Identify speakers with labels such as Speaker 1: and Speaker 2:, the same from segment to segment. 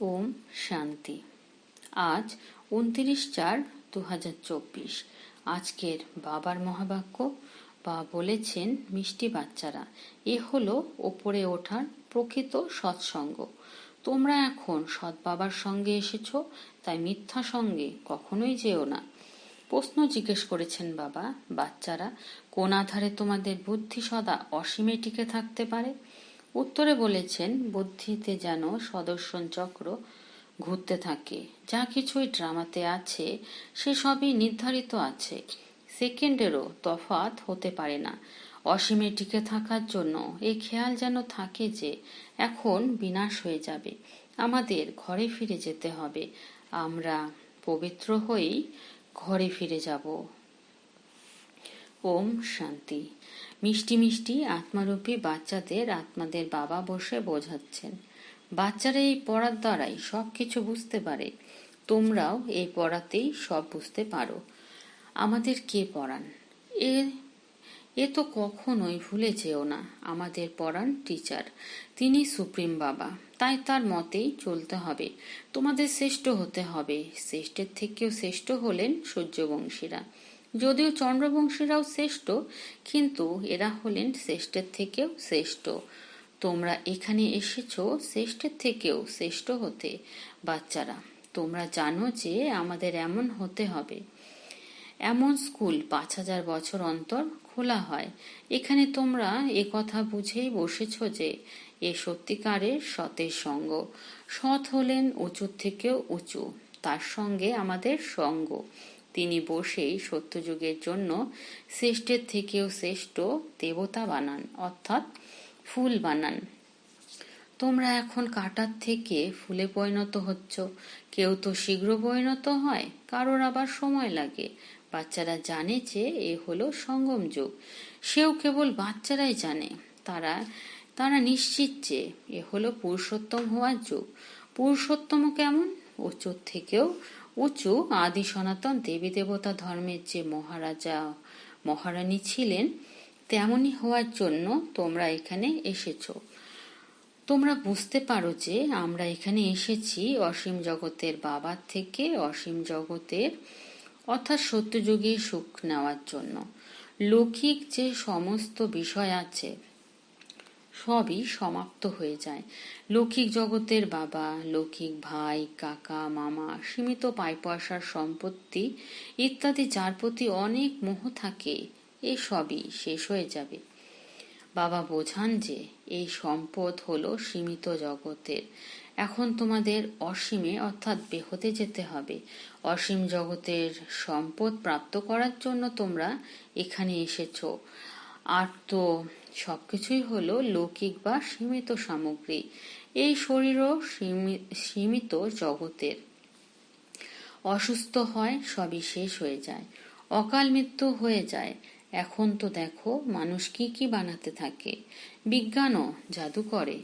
Speaker 1: ওম শান্তি। আজ উনত্রিশ চার দু চব্বিশ। আজকের বাবার মহাবাক্য বা বলেছেন মিষ্টি বাচ্চারা। এ হলো ওপরে ওঠার প্রকৃত সৎসঙ্গ। তোমরা এখন সৎ বাবার সঙ্গে এসেছ, তাই মিথ্যা সঙ্গে কখনোই যেও না। প্রশ্ন জিজ্ঞেস করেছেন বাবা, বাচ্চারা, কোন আধারে তোমাদের বুদ্ধি সদা অসীমে টিকে থাকতে পারে? উত্তরে বলেছেন, বুদ্ধিতে যেন সদর্শন চক্র ঘুরতে থাকে। যা কিছুই ড্রামাতে আছে, সে সবই নির্ধারিত আছে। সেকেন্ডেরও তফাত হতে পারে না। অসীমে টিকে থাকার জন্য এই খেয়াল যেন থাকে যে, এখন বিনাশ হয়ে যাবে। আমাদের ঘরে ফিরে যেতে হবে। আমরা পবিত্র হয়েই ঘরে ফিরে যাব। ওম শান্তি। মিষ্টি মিষ্টি আত্মারূপী বাচ্চাদের আত্মাদের বাবা বসে বোঝাচ্ছেন। বাচ্চারা এই পড়ার দ্বারাই সব কিছু বুঝতে পারে। তোমরাও এই পড়াতেই সব বুঝতে পারো। আমাদের কে পড়ান? এ এ তো কখনোই ভুলে যেও না, আমাদের পড়ান টিচার। তিনি সুপ্রিম বাবা। তাই তার মতেই চলতে হবে। তোমাদের শ্রেষ্ঠ হতে হবে। শ্রেষ্ঠের থেকেও শ্রেষ্ঠ হলেন সূর্যবংশীরা। যদিও চন্দ্রবংশীরাও শ্রেষ্ঠ, কিন্তু এরা হলেন শ্রেষ্ঠের থেকেও শ্রেষ্ঠ। তোমরা এখানে এসেছ শ্রেষ্ঠের থেকেও শ্রেষ্ঠ হতে, বাচ্চারা। তোমরা জানো যে আমাদের এমন হতে হবে। এমন স্কুল পাঁচ হাজার বছর অন্তর খোলা হয়। এখানে তোমরা এ কথা বুঝেই বসেছ যে এ সত্যিকারের সতের সঙ্গ। সৎ হলেন উঁচুর থেকেও উঁচু, তার সঙ্গে আমাদের সঙ্গ। তিনি বসেই সত্যযুগের জন্য শ্রেষ্ঠের থেকেও শ্রেষ্ঠ দেবতা বানান, অর্থাৎ ফুল বানান। তোমরা এখন কাটার থেকে ফুলে পরিণত হচ্ছ। কেউ তো শীঘ্র পরিণত হয়, কারোর আবার সময় লাগে। বাচ্চারা জানে যে এ হলো সঙ্গম যুগ। সেও কেবল বাচ্চারাই জানে। তারা তারা নিশ্চিত যে এ হলো পুরুষোত্তম হওয়ার যুগ। পুরুষোত্তম কেমন? উঁচুর থেকেও উঁচু আদি সনাতন দেবী দেবতা ধর্মের যে মহারাজা, মহারানী ছিলেন তেমনই হওয়ার জন্য তোমরা এখানে এসেছ। তোমরা বুঝতে পারো যে আমরা এখানে এসেছি অসীম জগতের বাবার থেকে, অসীম জগতের অর্থাৎ সত্যযুগী সুখ নেওয়ার জন্য। লৌকিক যে সমস্ত বিষয় আছে সবই সমাপ্ত হয়ে যায়। লৌকিক জগতের বাবা, লৌকিক ভাই, কাকা, মামা, সীমিত পাই পয়সার সম্পত্তি ইত্যাদি যার প্রতি অনেক মোহ থাকে, এ সবই শেষ হয়ে যাবে। বাবা বোঝান যে এই সম্পদ হলো সীমিত জগতের। এখন তোমাদের অসীমে অর্থাৎ বেহতে যেতে হবে। অসীম জগতের সম্পদ প্রাপ্ত করার জন্য তোমরা এখানে এসেছ। আর তো সবকিছুই হলো লৌকিক বা সীমিত সামগ্রী। এই শরীরও সীমিত জগতের। অসুস্থ হয়, সবই শেষ হয়ে যায়। অকাল মৃত্যু হয়ে যায়। এখন তো দেখো মানুষ কি কি বানাতে থাকে। বিজ্ঞানও জাদু করে।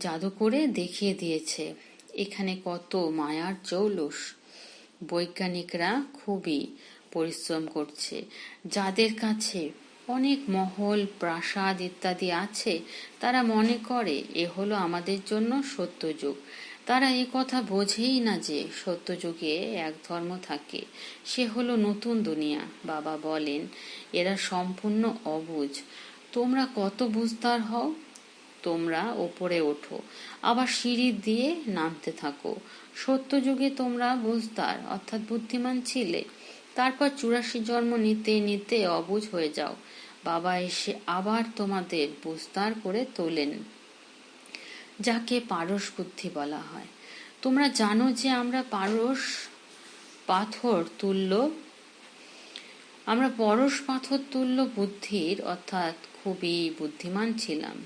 Speaker 1: জাদু করে দেখিয়ে দিয়েছে। এখানে কত মায়ার জৌলুস। বৈজ্ঞানিকরা খুবই পরিশ্রম করছে। যাদের কাছে অনেক মহল, প্রাসাদ ইত্যাদি আছে। তারা মনে করে, এ হলো আমাদের জন্য সত্যযুগ। তারা এ কথা বোঝেই না যে সত্যযুগে এক ধর্ম থাকে। সে হলো নতুন দুনিয়া, বাবা বলেন। এরা সম্পূর্ণ অবুঝ। তোমরা কত বুঝদার হও? তোমরা ওপরে ওঠো। আবার সিঁড়ি দিয়ে নামতে থাকো। সত্যযুগে তোমরা বুঝদার, অর্থাৎ বুদ্ধিমান ছিলে। তারপর চুরাশি জন্ম নিতে নিতে অবুঝ হয়ে যাও। বাবা এসে আবার তোমাদের বুঝদার করে তোলেন। যাকে পারস বুদ্ধি বলা হয়। তোমরা জানো যে আমরা পারস পাথর তুল্য, আমরা পরশ পাথর তুল্য বুদ্ধির অর্থাৎ খুবই বুদ্ধিমান ছিলাম।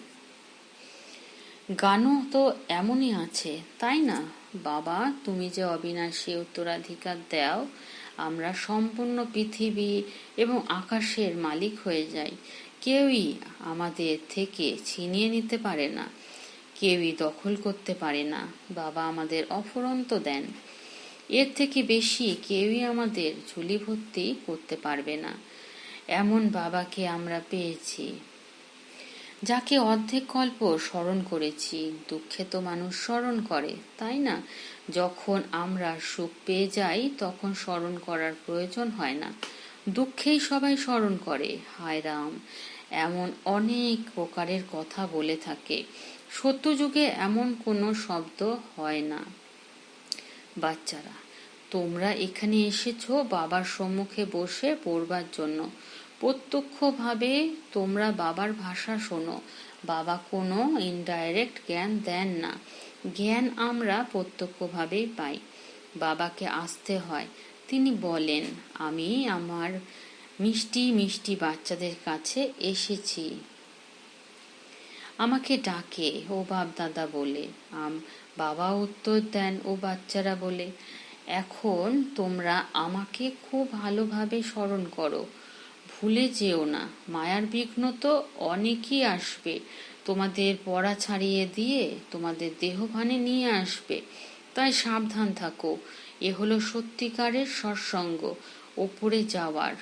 Speaker 1: গানও তো এমনই আছে, তাই না? বাবা, তুমি যে অবিনাশী উত্তরাধিকার দাও আমরা সম্পূর্ণ পৃথিবী এবং আকাশের মালিক হয়ে যাই। কেউই আমাদের থেকে ছিনিয়ে নিতে পারে না। কেউই দখল করতে পারে না। বাবা আমাদের অফুরন্ত দেন। এর থেকে বেশি কেউই আমাদের ঝুলি ভর্তি করতে পারবে না। এমন বাবাকে আমরা পেয়েছি। যাকে অর্ধেক কল্প স্মরণ করেছি, দুঃখে তো মানুষ স্মরণ করে, তাই না? যখন আমরা সুখ পেয়ে যাই, তখন স্মরণ করার প্রয়োজন হয় না। দুঃখেই সবাই স্মরণ করে, হায় রাম! এমন অনেক প্রকারের কথা বলে থাকে। সত্যযুগে এমন কোনো শব্দ হয় না। বাচ্চারা, তোমরা এখানে এসেছ বাবার সম্মুখে বসে পড়বার জন্য। প্রত্যক্ষভাবে তোমরা বাবার ভাষা শোনো। বাবা কোনো ইনডাইরেক্ট জ্ঞান দেন না। জ্ঞান আমরা প্রত্যক্ষভাবেই পাই। বাবাকে আসতে হয়। তিনি বলেন, আমি আমার মিষ্টি মিষ্টি বাচ্চাদের কাছে এসেছি। আমাকে ডাকে, ও বাপ দাদা বলে। আম, বাবা উত্তর দেন, ও বাচ্চারা বলে, এখন তোমরা আমাকে খুব ভালোভাবে স্মরণ করো। ভুলে যেও না। মায়ার বিঘ্ন তো অনেকই আসবে। তোমাদের পড়া ছাড়িয়ে দিয়ে তোমাদের দেহভানে নিয়ে আসবে। তাই সাবধান থাকো। এ হলো সত্যিকারের সৎসঙ্গ, ওপরে যাওয়ার।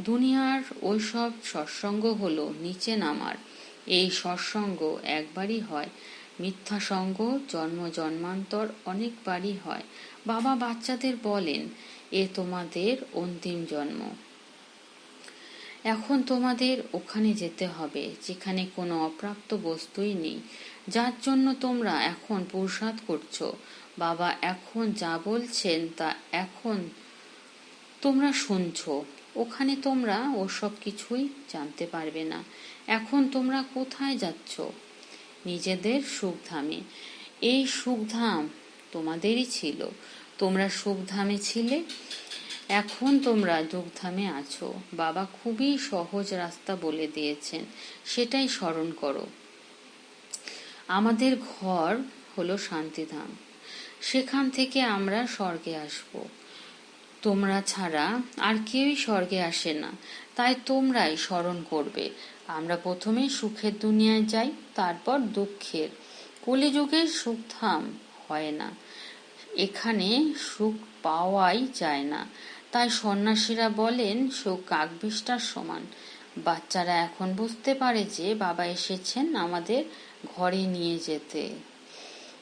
Speaker 1: দুনিয়ার ওইসব সৎসঙ্গ হলো নিচে নামার। এই সৎসঙ্গ একবারই হয়। মিথ্যা সঙ্গ জন্ম জন্মান্তর অনেকবারই হয়। বাবা বাচ্চাদের বলেন, এ তোমাদের অন্তিম জন্ম। এখন তোমাদের ওখানে যেতে হবে, যেখানে কোনো অপ্রাপ্ত বস্তুই নেই। যার জন্য তোমরা এখন পুরসাদ করছ। বাবা এখন যা বলছেন তা এখন তোমরা শুনছো। ওখানে তোমরা ওসব কিছুই জানতে পারবে না। এখন তোমরা কোথায় যাচ্ছ? নিজেদের সুখধামে। এই সুখধাম তোমাদেরই ছিল। তোমরা সুখধামে ছিলে? এখন তোমরা দুগ্ধামে আছো। বাবা খুবই সহজ রাস্তা বলে দিয়েছেন। সেটাই স্মরণ করো। আমাদের ঘর হলো শান্তিধাম। সেখান থেকে আমরা স্বর্গে আসব। তোমরা ছাড়া আর কেউই স্বর্গে আসে না। তাই তোমরাই স্মরণ করবে। আমরা প্রথমে সুখের দুনিয়ায় যাই, তারপর দুঃখের। কলিযুগের সুখধাম হয় না। এখানে সুখ পাওয়াই যায় না। তাই সন্ন্যাসীরা বলেন সুখ কাকবিষ্টার সমান। বাচ্চারা এখন বুঝতে পারে যে বাবা এসেছেন আমাদের ঘরে নিয়ে যেতে।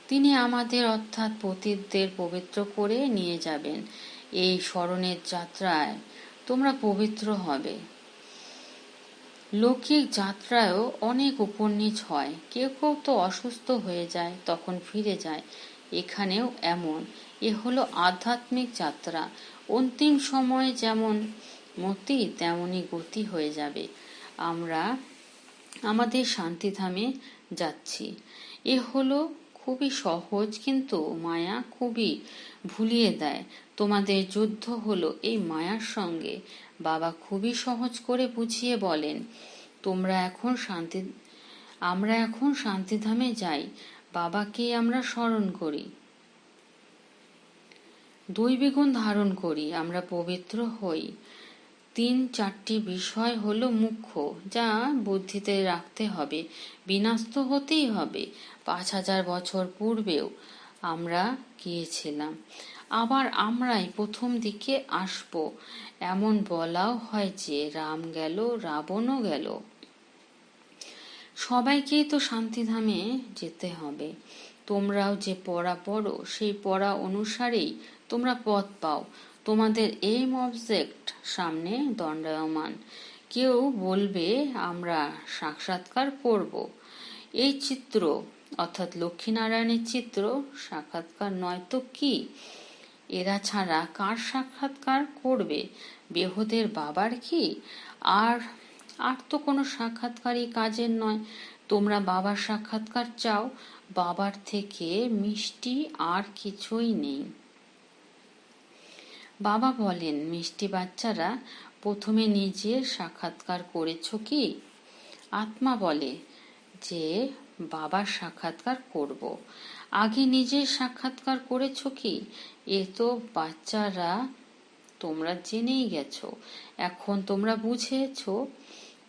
Speaker 1: তিনি আমাদের অর্থাৎ পতিতদের পবিত্র করে নিয়ে যাবেন এই স্মরণের যাত্রায়। তোমরা পবিত্র হবে। লৌকিক যাত্রায়ও অনেক উপন্নিচ হয়। কেউ কেউ তো অসুস্থ হয়ে যায়, তখন ফিরে যায়। এখানেও এমন। এ হলো আধ্যাত্মিক যাত্রা। অন্তিম সময় যেমন মতি তেমনই গতি হয়ে যাবে। আমরা আমাদের শান্তিধামে যাচ্ছি। এ হলো খুবই সহজ কিন্তু মায়া খুবই ভুলিয়ে দেয়। তোমাদের যুদ্ধ হলো এই মায়ার সঙ্গে। বাবা খুবই সহজ করে বুঝিয়ে বলেন, তোমরা এখন শান্তি, আমরা এখন শান্তিধামে যাই। বাবাকে আমরা স্মরণ করি। দৈবিগুণ ধারণ করি, আমরা পবিত্র হই। তিন চারটি বিষয় হলো মুখ্য, যা বুদ্ধিতে রাখতে হবে বিনাস্ত হতেই হবে। পাঁচ হাজার বছর পূর্বেও আমরা গিয়েছিলাম। আবার আমরাই প্রথম দিকে আসব, এমন বলাও হয় যে রাম গেল, রাবণও গেল। সবাইকেই তো শান্তিধামে যেতে হবে। তোমরাও যে পড়া পড়ো, সেই পড়া অনুসারেই তোমরা পথ পাও। তোমাদের এইম অবজেক্ট সামনে দণ্ডায়মান। কেউ বলবে, আমরা সাক্ষাৎকার করব। এই চিত্র, অর্থাৎ লক্ষ্মীনারায়ণের চিত্র, সাক্ষাৎকার নয় তো কি? এরা ছাড়া কার সাক্ষাৎকার করবে? বেহদের বাবার কি? আর আর তো কোনো সাক্ষাৎকারই কাজের নয়। তোমরা বাবার সাক্ষাৎকার চাও। বাবার থেকে মিষ্টি আর কিছুই নেই। বাবা বলেন, মিষ্টি বাচ্চারা প্রথমে নিজের সাক্ষাৎকার করেছ কি? আত্মা বলে, যে বাবার সাক্ষাৎকার করব। আগে নিজের সাক্ষাৎকার করেছ কি? এ তো বাচ্চারা তোমরা জেনেই গেছো। এখন তোমরা বুঝেছ।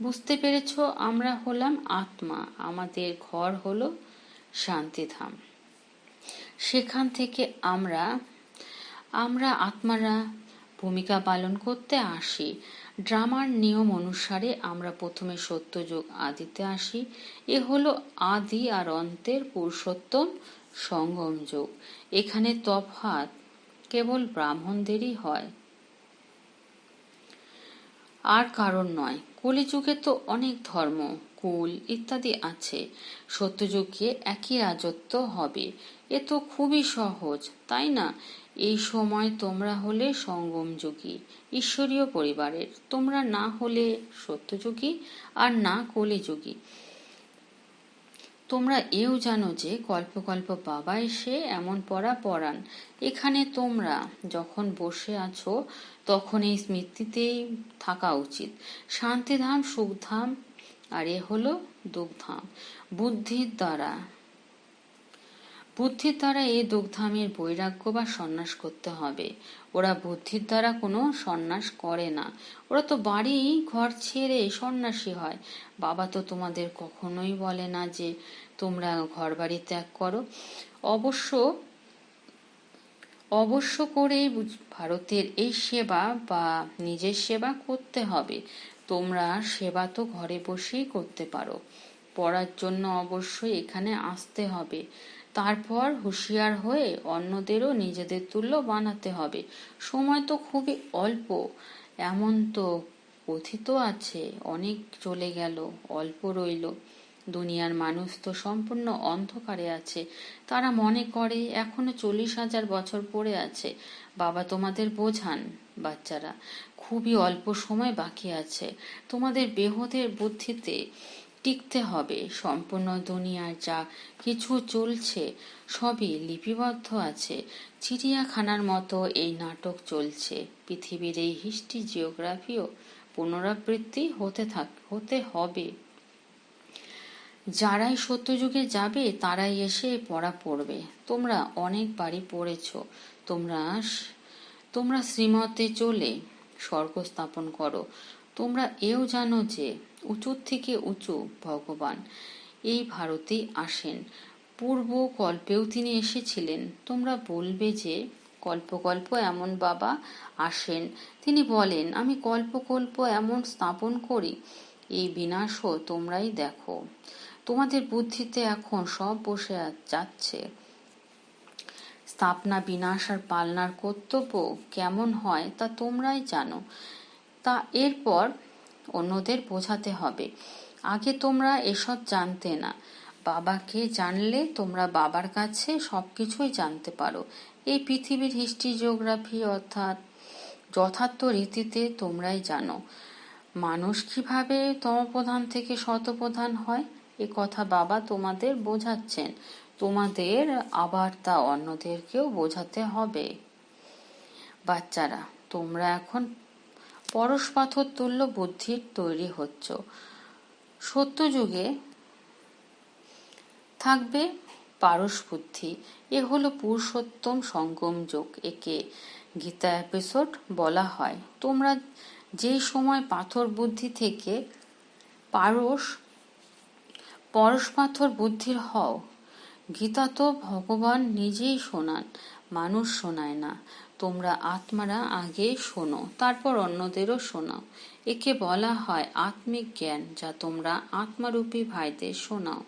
Speaker 1: বুঝতে পেরেছ আমরা হলাম আত্মা। আমাদের ঘর হলো শান্তিধাম। সেখান থেকে আমরা আমরা আত্মারা ভূমিকা পালন করতে আসি। ড্রামার নিয়ম অনুসারে আমরা প্রথমে সত্যযুগ আদিতে আসি। এ হলো আদি আর অন্তের পুরুষোত্তম সঙ্গম যুগ। এখানে তফাৎ কেবল ব্রাহ্মণদেরই হয়। আর কারণ নয়, কলিযুগে তো অনেক ধর্ম, কুল ইত্যাদি আছে। সত্যযুগে একই রাজত্ব হবে। এ তো খুবই সহজ, তাই না? এই সময় তোমরা হলে সঙ্গম যুগী, ঈশ্বরীয় পরিবারের। তোমরা না হলে সত্যযুগী আর না কলিযুগী তোমরা এও জানো যে কল্প কল্প বাবা এসে এমন পড়া পড়ান। এখানে তোমরা যখন বসে আছো, তখন এই স্মৃতিতেই থাকা উচিত। শান্তিধাম, সুখধাম, আর এ হলো দুঃখধাম বুদ্ধির দ্বারা বুদ্ধির দ্বারা এই দুগ্ধামের বৈরাগ্য বা সন্ন্যাস করতে হবে। ওরা বুদ্ধির দ্বারা কোনো সন্ন্যাস করে না। ওরা তো বাড়ি ঘর ছেড়ে সন্ন্যাসী হয়। বাবা তো তোমাদের কখনোই বলে না যে তোমরা ঘর বাড়ি ত্যাগ করো। অবশ্য অবশ্য করে ভারতের এই সেবা বা নিজের সেবা করতে হবে। তোমরা সেবা তো ঘরে বসেই করতে পারো। পড়ার জন্য অবশ্যই এখানে আসতে হবে। তারপর হুঁশিয়ার হয়ে অন্যদেরও নিজেদের তুল্য বানাতে হবে। সময় তো খুবই অল্প। এমন তো কথিত আছে, অনেক চলে গেল, অল্প রইল। দুনিয়ার মানুষ তো সম্পূর্ণ অন্ধকারে আছে। তারা মনে করে, এখনও চল্লিশ হাজার বছর পড়ে আছে। বাবা তোমাদের বোঝান, বাচ্চারা, খুবই অল্প সময় বাকি আছে। তোমাদের বেহদের বুদ্ধিতে টিকতে হবে। সম্পূর্ণ দুনিয়ার যা কিছু চলছে সবই লিপিবদ্ধ আছে। চিড়িয়াখানার মতো এই নাটক চলছে। পৃথিবীর এই হিস্ট্রি জিওগ্রাফিও পুনরাবৃত্তি হতে থাক, হতে হবে। যারাই সত্যযুগে যাবে, তারাই এসে পড়া পড়বে। তোমরা অনেক বাড়ি পড়েছ। তোমরা তোমরা শ্রীমতে চলে স্বর্গ স্থাপন করো। তোমরা এও জানো যে উঁচুর থেকে উঁচু ভগবান এই ভারতেই আসেন। পূর্ব কল্পেও তিনি এসেছিলেন। তোমরা বলবে যে কল্পকল্প এমন বাবা আসেন। তিনি বলেন, আমি কল্পকল্প এমন স্থাপন করি, এই বিনাশও তোমরাই দেখো। তোমাদের বুদ্ধিতে এখন সব বসে যাচ্ছে। স্থাপনা বিনাশ আর পালনার কর্তব্য কেমন হয় তা তোমরাই জানো। তা এরপর অন্যদের বোঝাতে হবে। আগে তোমরা এসব জানতে না। বাবাকে জানলে তোমরা বাবার কাছে সব কিছুই জানতে পারো। এই পৃথিবীর হিস্ট্রি, জিওগ্রাফি অর্থাৎ যথার্থ রীতিতে তোমরাই জানো। মানুষ কীভাবে তমপ্রধান থেকে শতপ্রধান হয়? এ কথা বাবা তোমাদের বোঝাচ্ছেন। তোমাদের আবার তা অন্যদেরকেও বোঝাতে হবে। বাচ্চারা, তোমরা এখন পরশ পাথর তুল্য বুদ্ধির তৈরি হচ্ছ। সত্যযুগে থাকবে পারস বুদ্ধি এ হলো পুরুষোত্তম সঙ্গম যোগ, একে গীতা এপিসোড বলা হয়। তোমরা যে সময় পাথর বুদ্ধি থেকে পারস পরশ পাথর বুদ্ধির হও। গীতা তো ভগবান নিজেই শোনান। মানুষ শোনায় না। তোমরা আত্মারা আগে শোনো, তারপর অন্যদেরও শোনাও। একে বলা হয় আত্মিক জ্ঞান, যা তোমরা আত্মারূপী ভাইদের শোনাও।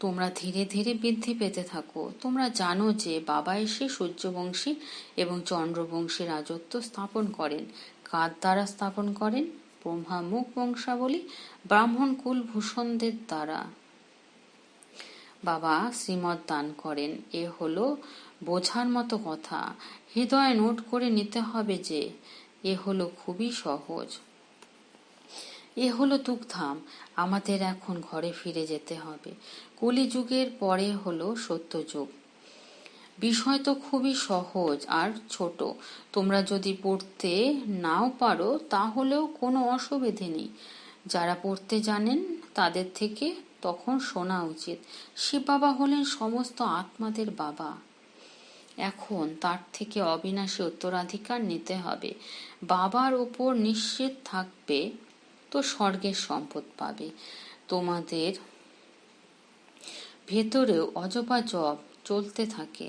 Speaker 1: তোমরা ধীরে ধীরে বৃদ্ধি পেতে থাকো। তোমরা জানো যে বাবা এসে সূর্যবংশী এবং চন্দ্রবংশী রাজত্ব স্থাপন করেন। কার দ্বারা স্থাপন করেন? ব্রহ্মা মুখ বংশাবলী ব্রাহ্মণ কুল ভূষণদের দ্বারা। বাবা শ্রীমদ দান করেন। এ হলো বোঝার মতো কথা। হৃদয়ে নোট করে নিতে হবে যে, এ হলো খুবই সহজ। এ হলো তুকধাম। আমাদের এখন ঘরে ফিরে যেতে হবে। কলিযুগের পরে হলো সত্যযুগ। বিষয় তো খুবই সহজ আর ছোট। তোমরা যদি পড়তে নাও পারো, তাহলেও কোনো অসুবিধে নেই। যারা পড়তে জানেন, তাদের থেকে তখন শোনা উচিত। শিব বাবা হলেন সমস্ত আত্মাদের বাবা। এখন তার থেকে অবিনাশী উত্তরাধিকার নিতে হবে। বাবার উপর নিশ্চিত থাকবে, তো স্বর্গের সম্পদ পাবে। তোমাদের ভেতরেও অজপা জব চলতে থাকে।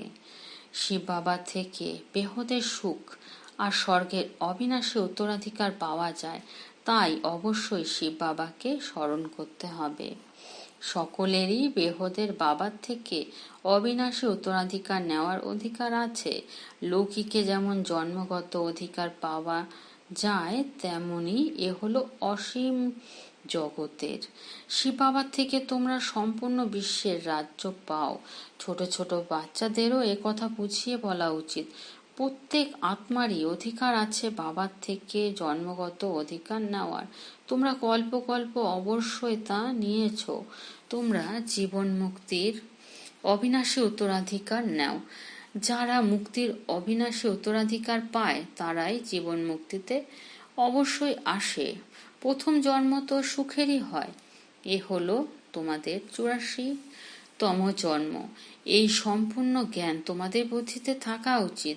Speaker 1: শিব বাবা থেকে বেহদের সুখ আর স্বর্গের অবিনাশী উত্তরাধিকার পাওয়া যায়, তাই অবশ্যই শিব বাবাকে স্মরণ করতে হবে। সকলেরই বেহদের বাবার থেকে অবিনাশী উত্তরাধিকার নেওয়ার অধিকার আছে। লৌকিকে যেমন জন্মগত অধিকার পাওয়া যায়, তেমনি এ হলো অসীম জগতের। শিব বাবার থেকে তোমরা সম্পূর্ণ বিশ্বের রাজ্য পাও। ছোট ছোট বাচ্চাদেরও কথা বুঝিয়ে বলা উচিত। প্রত্যেক আত্মারই অধিকার আছে বাবার থেকে জন্মগত অধিকার নেওয়ার। তোমরা কল্প কল্প অবশ্যই তা নিয়েছ। তোমরা জীবন মুক্তির অবিনাশী উত্তরাধিকার নাও। যারা মুক্তির অবিনাশী উত্তরাধিকার পায়, তারাই জীবন মুক্তিতে অবশ্যই আসে। প্রথম জন্ম তো সুখেরই হয়। এ হলো তোমাদের চুরাশি তম জন্ম। এই সম্পূর্ণ জ্ঞান তোমাদের বুদ্ধিতে থাকা উচিত।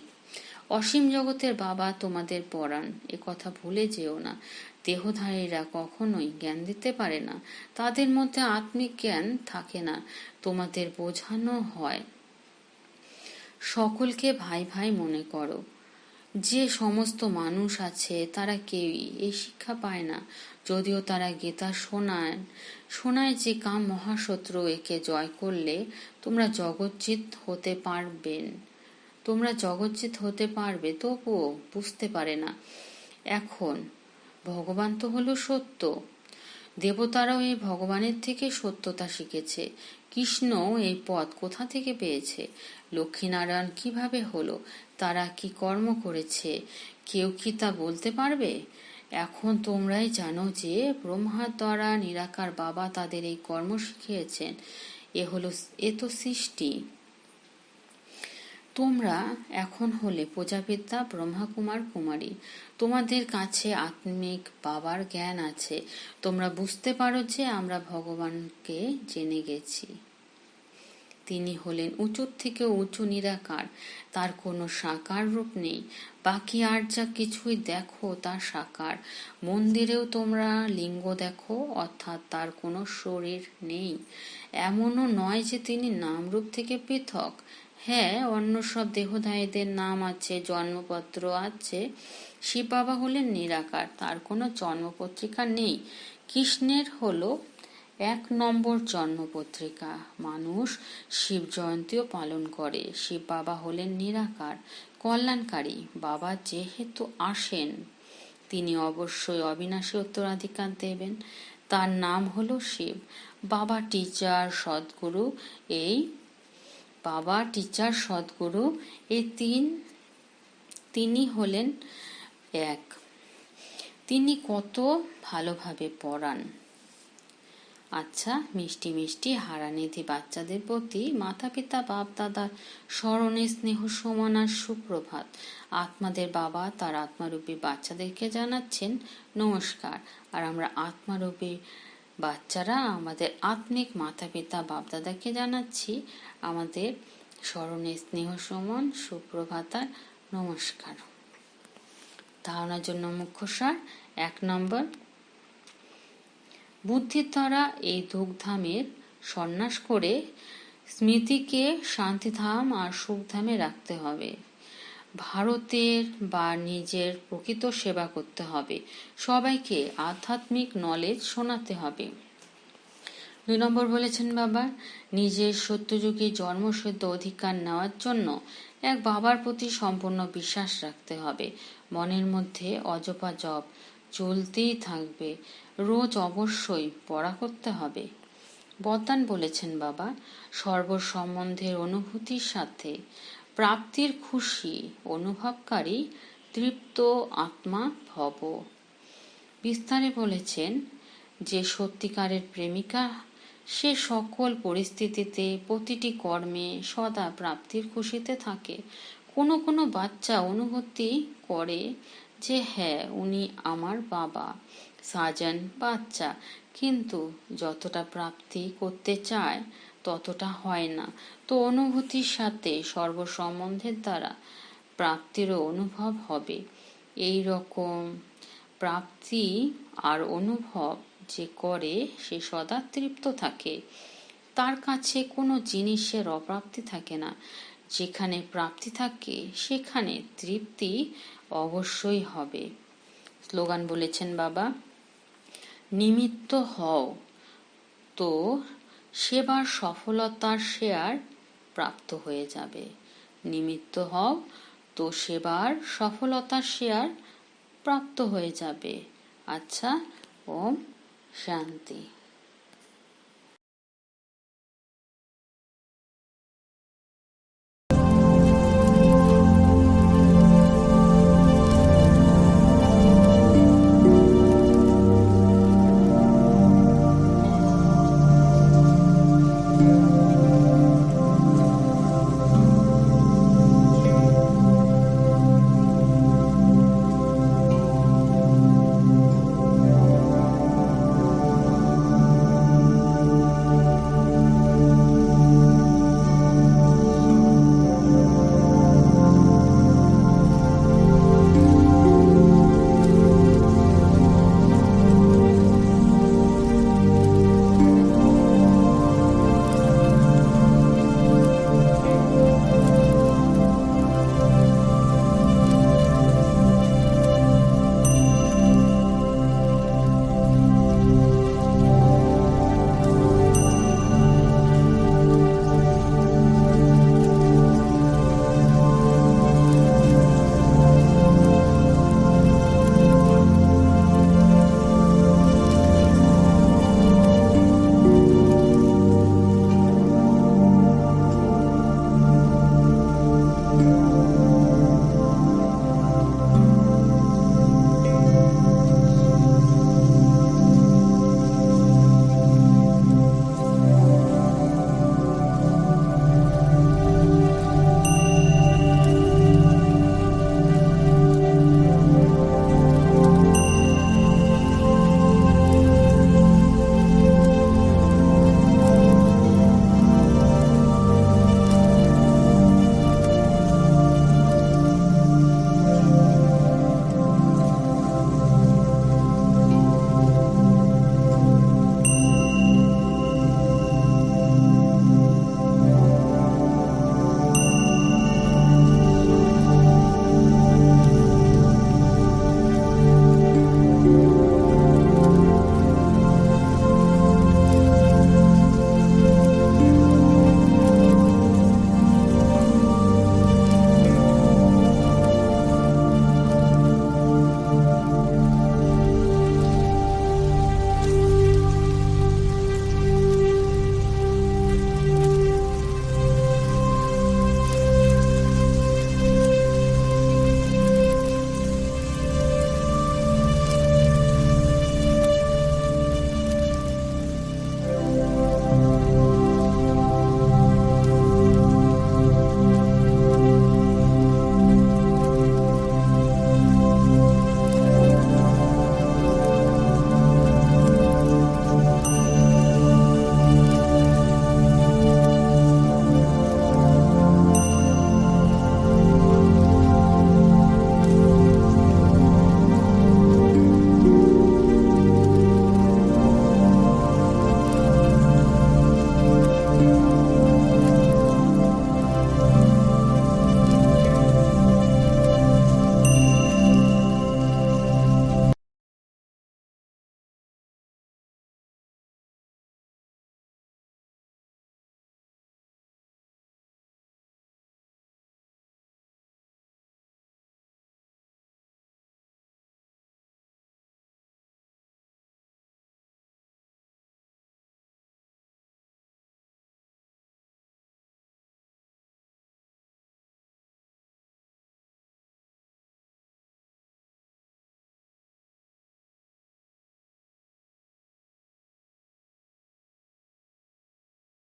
Speaker 1: অসীম জগতের বাবা তোমাদের পড়ান এ কথা ভুলে যেও না। দেহধারীরা কখনোই জ্ঞান দিতে পারে না। তাদের মধ্যে আত্মিক জ্ঞান থাকে না। তোমাদের বোঝানো হয়। সকলকে ভাই ভাই মনে করো। যে সমস্ত মানুষ আছে, তারা কেউই এই শিক্ষা পায় না। যদিও তারা গীতা শোনায় শোনায় যে কাম মহাশত্রু একে জয় করলে তোমরা জগজ্জিৎ হতে পারবেন। তোমরা জগজ্জিৎ হতে পারবে, তবুও বুঝতে পারে না। এখন, ভগবান তো হলো সত্য। দেবতারাও এই ভগবানের থেকে সত্যতা শিখেছে। কৃষ্ণ এই পথ কোথা থেকে পেয়েছে? লক্ষ্মীনারায়ণ কীভাবে হলো? তারা কি কর্ম করেছে? কেউ কি তা বলতে পারবে? এখন তোমরাই জানো যে ব্রহ্মার দ্বারা নিরাকার বাবা তাদের এই কর্ম শিখিয়েছেন। এ হলো, এ তো সৃষ্টি। তোমরা এখন হলে প্রজাপিতা, ব্রহ্মাকুমার, কুমারী। তোমাদের কাছে আত্মিক বাবার জ্ঞান আছে। তোমরা বুঝতে পারো যে আমরা ভগবানকে জেনে গেছি। তিনি হলেন উঁচুর থেকে উঁচু নিরাকার, তার কোনো সাকার রূপ নেই। বাকি আর যা কিছুই দেখো তার সাকার। মন্দিরেও তোমরা লিঙ্গ দেখো, অর্থাৎ তার কোনো শরীর নেই। এমনও নয় যে তিনি নামরূপ থেকে পৃথক। হ্যাঁ অন্য সব দেহধায়ীদের নাম আছে, জন্মপত্র আছে। শিব বাবা হলেন নিরাকার, তার কোনো জন্মপত্রিকা নেই। কৃষ্ণের হলো এক নম্বর জন্মপত্রিকা। মানুষ শিব জয়ন্তীও পালন করে। শিব বাবা হলেন নিরাকার, কল্যাণকারী। বাবা যেহেতু আসেন, তিনি অবশ্যই অবিনাশী উত্তরাধিকার দেবেন। তার নাম হলো শিব। বাবা টিচার, সদ্গুরু, এই বাবা টিচার সদ্গুরু, এই তিন, তিনি হলেন এক। তিনি কত ভালোভাবে পড়ান। আচ্ছা মিষ্টি মিষ্টি, হারানিধি বাচ্চাদের প্রতি মাতা পিতা বাপ দাদার স্মরণে স্নেহ, সমান আর সুপ্রভাত। আত্মাদের বাবা তার আত্মারূপী বাচ্চাদেরকে জানাচ্ছেন, নমস্কার। আর আমরা আত্মারূপী বাচ্চারা আমাদের আত্মিক মাতা পিতা বাপদাদাকে জানাচ্ছি, আমাদের স্মরণে স্নেহ সমান সুপ্রভাতার নমস্কার। ধারণার জন্য মুখ্য সার, এক নম্বর বুদ্ধির দ্বারা এই দুঃখধামের সন্ন্যাস করে স্মৃতিকে শান্তিধাম আর সুখধামে রাখতে হবে। ভারতের বা নিজের প্রকৃত সেবা করতে হবে। সবাইকে আধ্যাত্মিক নলেজ শোনাতে হবে। দুই নম্বর বলেছেন বাবা, নিজের সত্যযুগে জন্মসিদ্ধ অধিকার নেওয়ার জন্য এক বাবার প্রতি সম্পূর্ণ বিশ্বাস রাখতে হবে। মনের মধ্যে অজপা জপ চলতেই থাকবে, রোজ অবশ্যই পড়া করতে হবে। বদান বলেছেন বাবা, সর্বসম্বন্ধের অনুভূতির সাথে প্রাপ্তির খুশি, অনুভবকারী, তৃপ্ত আত্মা, ভব। বিস্তারে বলেছেন, যে সত্যিকারের প্রেমিকা, সে সকল পরিস্থিতিতে প্রতিটি কর্মে সদা প্রাপ্তির খুশিতে থাকে। কোনো কোনো বাচ্চা অনুভূতি করে যে হ্যাঁ উনি আমার বাবা, সাজান বাচ্চা। কিন্তু যতটা প্রাপ্তি করতে চায় ততটা হয় না। তো অনুভূতির সাথে সর্বসম্বন্ধের দ্বারা প্রাপ্তিরও অনুভব হবে। এই রকম প্রাপ্তি আর অনুভব যে করে সে সদা তৃপ্ত থাকে। তার কাছে কোনো জিনিসের অপ্রাপ্তি থাকে না। যেখানে প্রাপ্তি থাকে, সেখানে তৃপ্তি অবশ্যই হবে। স্লোগান বলেছেন বাবা, নিমিত্ত হও তো সেবার সফলতার শেয়ার প্রাপ্ত হয়ে যাবে। নিমিত্ত হও, তো সেবার সফলতার শেয়ার প্রাপ্ত হয়ে যাবে। আচ্ছা ওম শান্তি।